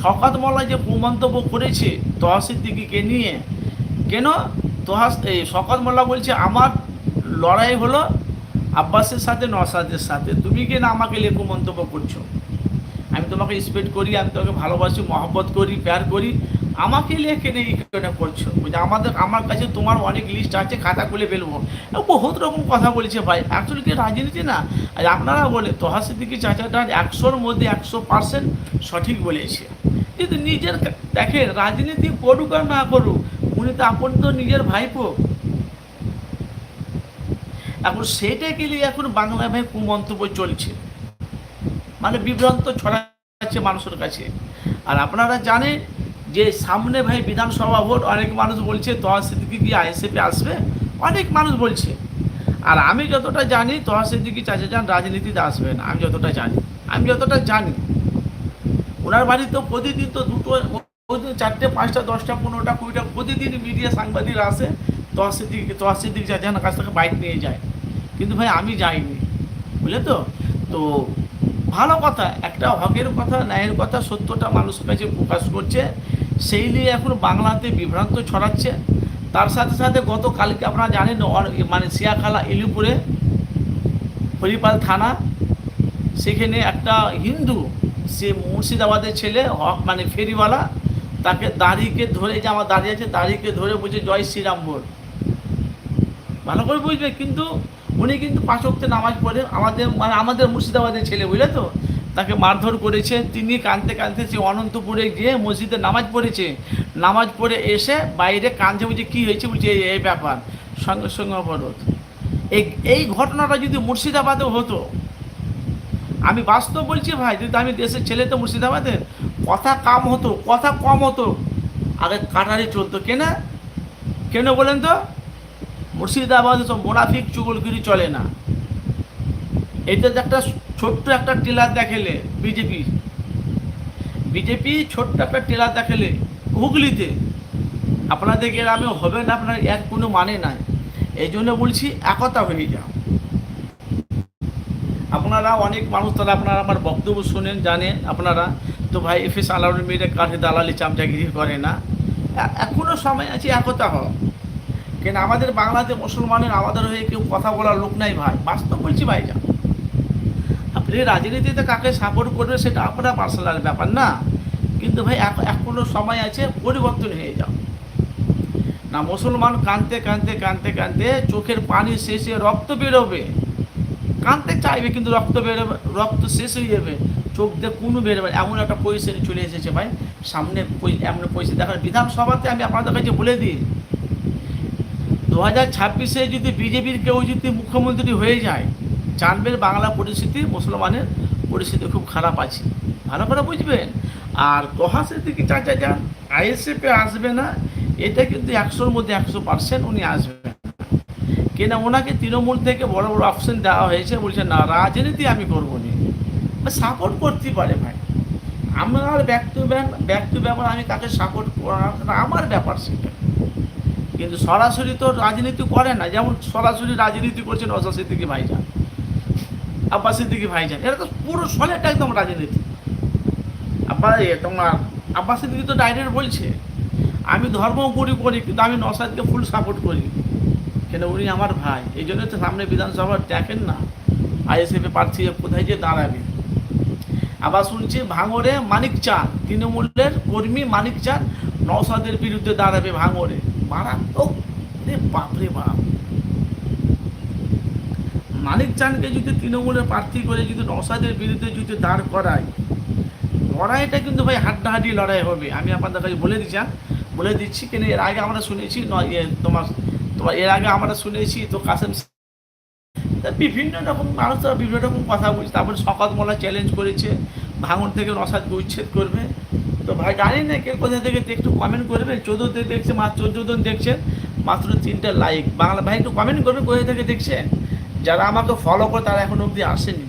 সকাত মোল্লা যে কুমন্তব্য করেছে তহাসিদ্দিকিকে নিয়ে, কেন তহাস এই শকত মোল্লা বলছে, আমার লড়াই হলো আব্বাসের সাথে নসাদের সাথে। তুমি কেন আমাকে লেখু মন্তব্য করছ? আমি তোমাকে রেসপেক্ট করি, আমি তোমাকে ভালোবাসি, মহব্বত করি প্যার করি। আমাকে লেখে নেই কেন করছ? বলছে, আমাদের, আমার কাছে তোমার অনেক লিস্ট আছে, খাতা খুলে ফেলব। বহুত রকম কথা বলেছে ভাই। অ্যাকচুয়ালি কি রাজনীতি না? আর আপনারা বলে তোহা সিদ্দিকি চাচাটা একশোর মধ্যে একশো পার্সেন্ট সঠিক বলেছে। কিন্তু নিজের দেখেন, রাজনীতি করুক আর না করুক, উনি তো আপন তো নিজের ভাইপো। এখন সেটাকে নিয়ে এখন বাংলা ভাই কুমন্তব্য চলছে। মানে বিভ্রান্ত ছড়াচ্ছে মানুষের কাছে। আর আপনারা জানেন যে সামনে ভাই বিধানসভা ভোট, অনেক মানুষ বলছে তোহা সিদ্দিকি কি আইএসএফে আসবে? অনেক মানুষ বলছে। আর আমি যতটা জানি তোহা সিদ্দিকি চাচা যান রাজনীতিতে আসবে না আমি যতটা জানি, আমি যতটা জানি। ওনার বাড়ি তো প্রতিদিন তো দুটো চারটে, পাঁচটা, দশটা, পনেরোটা, কুড়িটা প্রতিদিন মিডিয়া সাংবাদিকরা আসে তোহা সিদ্দিকি তোহা সিদ্দিকি চাচা যান কাছ থেকে বাইক নিয়ে যায়। কিন্তু ভাই আমি যাইনি, বুঝলে তো? তো ভালো কথা, একটা হকের কথা, ন্যায়ের কথা, সত্যটা মানুষের কাছে প্রকাশ করছে। সেই নিয়ে এখন বাংলাতে বিভ্রান্ত ছড়াচ্ছে। তার সাথে সাথে গতকালকে আপনারা জানেন মানে সিয়াখালা ইলিপুরে হরিপাল থানা, সেখানে একটা হিন্দু, সে মুর্শিদাবাদের ছেলে হক মানে ফেরিওয়ালা, তাকে দাড়িকে ধরে যে আমার দাঁড়িয়ে আছে, দাড়িকে ধরে বলছে, জয় শ্রীরাম বল। ভালো করে বুঝবে, কিন্তু উনি কিন্তু পাঁচ ওয়াক্তে নামাজ পড়ে, আমাদের মানে আমাদের মুর্শিদাবাদের ছেলে, বুঝলে তো? তাকে মারধর করেছে। তিনি কাঁদতে কাঁদতে সে অনন্তপুরে গিয়ে মসজিদে নামাজ পড়েছে। নামাজ পড়ে এসে বাইরে কাঁদছে বলছে, কী হয়েছে? বলছে, এই ব্যাপার। সঙ্গে সঙ্গে অবরোধ। এই এই ঘটনাটা যদি মুর্শিদাবাদে হতো, আমি বাস্তব বলছি ভাই, যদি আমি দেশের ছেলে তো মুর্শিদাবাদের, কথা কাম হতো, কথা কম হতো। আগে কাটারি চলতো। কেনা? কেন বলেন তো? মুর্শিদাবাদে সব মোনাফিক চুগলগিরি চলে না। এটা একটা ছোট্ট একটা টেলার দেখালে বিজেপি। বিজেপি ছোট্ট একটা টেলার দেখালে হুগলিতে। আপনাদের গ্রামে হবে না, আপনার এর কোনো মানে নাই। এই জন্য বলছি একতা হয়ে যাও। আপনারা অনেক মানুষ তারা আপনারা আমার বক্তব্য শোনেন, জানেন আপনারা। তো ভাই এফ এস আলাউর মেয়েরা কাঠে দালালি চামচাগিরি করে না। এ- এখনও সময় আছে একতা হওয়া কেন আমাদের বাংলাতে মুসলমানের আমাদের হয়ে কেউ কথা বলার লোক নাই ভাই। বাস্তব বলছি ভাই যা রাজনীতিতে কাকে সাপোর্ট করবে সেটা আপনার পার্সোনাল ব্যাপার না। কিন্তু ভাই এখ- এখনও সময় আছে, পরিবর্তন হয়ে যাও। না, মুসলমান কানতে কানতে কানতে কানতে চোখের পানি শেষে রক্ত বেরোবে। কানতে চাইবে, কিন্তু রক্ত বেরোবে, রক্ত শেষ হয়ে যাবে। চোখ দিয়ে কোনো বেরোবে। এমন একটা পরিস্থিতি চলে এসেছে ভাই। সামনে এমন পরিস্থিতি দেখার বিধানসভাতে আমি আপনাদের কাছে বলে দিই, দু হাজার ছাব্বিশে যদি বিজেপির কেউ যদি মুখ্যমন্ত্রী হয়ে যায় জানবেন বাংলা পরিস্থিতি, মুসলমানের পরিস্থিতি খুব খারাপ আছে। ভালো করে বুঝবেন। আর তহাসের দিকে চাচা যান, আইএসএফে আসবে না, এটা কিন্তু একশোর মধ্যে একশো পার্সেন্ট উনি আসবেন কেন ওনাকে তৃণমূল থেকে বড় বড় অপশন দেওয়া হয়েছে, বলছে, না, রাজনীতি আমি করব না। সাপোর্ট করতেই পারে ভাই। আমার ব্যক্তি ব্যক্তি ব্যাপার, আমি তাকে সাপোর্ট করার আমার ব্যাপার সেটা। কিন্তু সরাসরি তো রাজনীতি করে না, যেমন সরাসরি রাজনীতি করছেন অজয় সিদ্দিকি ভাইজান। আব্বাস সিদ্দিকি ভাইজান, এরা তো পুরো সলেটা একদম রাজনীতি। আব্বা তোমার আব্বাস সিদ্দিকি তো ডাইরেক্ট বলছে, আমি ধর্মপুরি করি, কিন্তু আমি নসাদকে ফুল সাপোর্ট করি। কেন উনি আমার ভাই? এই জন্য তো সামনে বিধানসভা দেখেন না। আইএসএফে প্রার্থী কোথায় যে দাঁড়াবে। আবার শুনছি ভাঙরে মানিক চাঁদ, তৃণমূলের কর্মী মানিক চাঁদ নওসাদের বিরুদ্ধে দাঁড়াবে ভাঙড়ে। মারাত্মক। বাপরে বাপ। মানিক চানকে যদি তৃণমূলের প্রার্থী করে যদি নসাদের বিরুদ্ধে যদি দাঁড় করায়, লড়াইটা কিন্তু ভাই হাড্ডাহাড্ডি লড়াই হবে। আমি আপনাদের কাছে বলে দিচ্ছি হ্যাঁ? বলে দিচ্ছি কেন? এর আগে আমরা শুনেছি তোমার তোমার, এর আগে আমরা শুনেছি তো কাসেম বিভিন্ন রকম মানুষ তারা বিভিন্ন রকম কথা বলছে। তারপরে শকত মোলা চ্যালেঞ্জ করেছে, ভাঙন থেকে নসাদকে উচ্ছেদ করবে। তো ভাই জানি না কে কোথা থেকে একটু কমেন্ট করবে। চোদ্দ দেখছে মাত্র চোদ্দ জন দেখছে মাত্র তিনটা লাইক বাংলা ভাই একটু কমেন্ট করবে কোথা থেকে দেখছে যারা আমাকে ফলো করে তারা এখন অবধি আসেনি।